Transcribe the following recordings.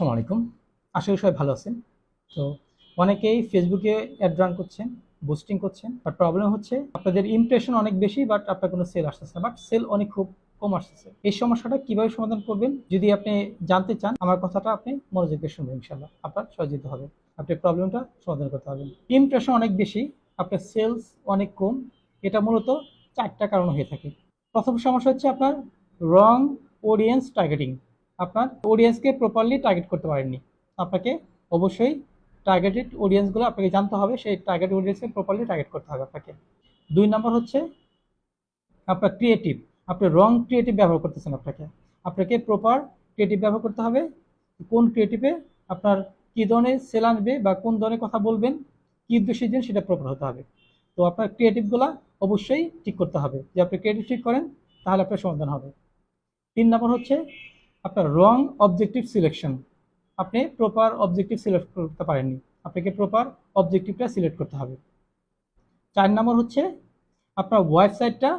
আসসালামু আলাইকুম। আশা করি সবাই ভালো আছেন। তো অনেকেই ফেসবুকে অ্যাড রান করছেন বুস্টিং করছেন বাট প্রবলেম হচ্ছে আপনাদের ইমপ্রেশন অনেক বেশি বাট আপনার কোনো সেল আসতেছে না। বাট সেল অনেক খুব কম আসতেছে। এই সমস্যাটা কীভাবে সমাধান করবেন? যদি আপনি জানতে চান, আমার কথাটা আপনি মনোযোগ দিয়ে শুনবেন ইনশাল্লাহ আপনার সহযোগিতা হবে। আপনি প্রবলেমটা সমাধান করতে পারবেন। ইমপ্রেশন অনেক বেশি, আপনার সেলস অনেক কম। এটা মূলত চারটা কারণ হয়ে থাকে। প্রথম সমস্যা হচ্ছে আপনার রং অডিয়েন্স টার্গেটিং আপনার অডিয়েন্সকে প্রপারলি টার্গেট করতে পারেননি। আপনাকে অবশ্যই টার্গেটেড অডিয়েন্সগুলো আপনাকে জানতে হবে, সেই টার্গেট অডিয়েন্সকে প্রপারলি টার্গেট করতে হবে আপনাকে। দুই নম্বর হচ্ছে আপনার ক্রিয়েটিভ আপনি রং ক্রিয়েটিভ ব্যবহার করতেছেন আপনাকে। আপনাকে প্রপার ক্রিয়েটিভ ব্যবহার করতে হবে, কোন ক্রিয়েটিভে আপনার কী ধরনের সেল আনবে বা কোন ধরনের কথা বলবেন, কী উদ্দেশ্যে দিন সেটা প্রপার হতে হবে। তো আপনার ক্রিয়েটিভগুলো অবশ্যই ঠিক করতে হবে। যে আপনি ক্রিয়েটিভ ঠিক করেন, তাহলে আপনার সমাধান হবে। তিন নম্বর হচ্ছে আপনার রং অবজেক্টিভ সিলেকশন আপনি প্রপার অবজেক্টিভ সিলেক্ট করতে পারেননি। আপনাকে প্রপার অবজেক্টিভটা সিলেক্ট করতে হবে। চার নম্বর হচ্ছে, আপনার ওয়েবসাইটটা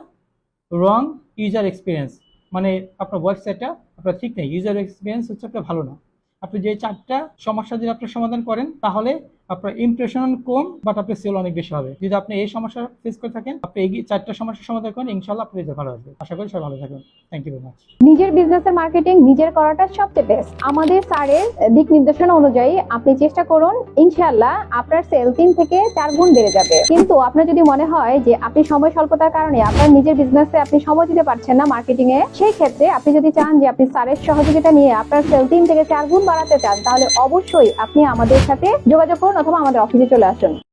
রং ইউজার এক্সপিরিয়েন্স মানে আপনার ওয়েবসাইটটা আপনার ঠিক নেই। ইউজার এক্সপিরিয়েন্স হচ্ছে আপনার ভালো না। আপনি যে চারটা সমস্যা যদি আপনার সমাধান করেন, তাহলে আপনার ইমপ্রেশন কম বাট আপনার সেল অনেক বেশি হবে। যদি আপনি এই সমস্যা ফেস করে থাকেন, আপনি এই চারটা সমস্যার সমাধান করেন ইনশাল্লাহ আপনার রেজাল্ট ভালো আসবে। আশা করি সবাই ভালো থাকবেন। থ্যাংক ইউ ভেরি মাচ নিজের বিজনেসের মার্কেটিং নিজের করাটা সবচেয়ে বেস্ট আমাদের স্যারের দিক নির্দেশনা অনুযায়ী আপনি চেষ্টা করুন, ইনশাআল্লাহ আপনার সেল তিন থেকে চার গুণ বেড়ে যাবে। কিন্তু আপনার যদি মনে হয় যে আপনি সময় স্বল্পতার কারণে আপনার নিজের বিজনেসে আপনি সময় দিতে পারছেন না মার্কেটিং এ, সেই ক্ষেত্রে আপনি যদি চান যে আপনি স্যারের সহযোগিতা নিয়ে আপনার সেল তিন থেকে চার গুণ বাড়াতে চান, তাহলে অবশ্যই আপনি আমাদের সাথে যোগাযোগ করুন। অথবা আমাদের অফিসে চলে আসুন।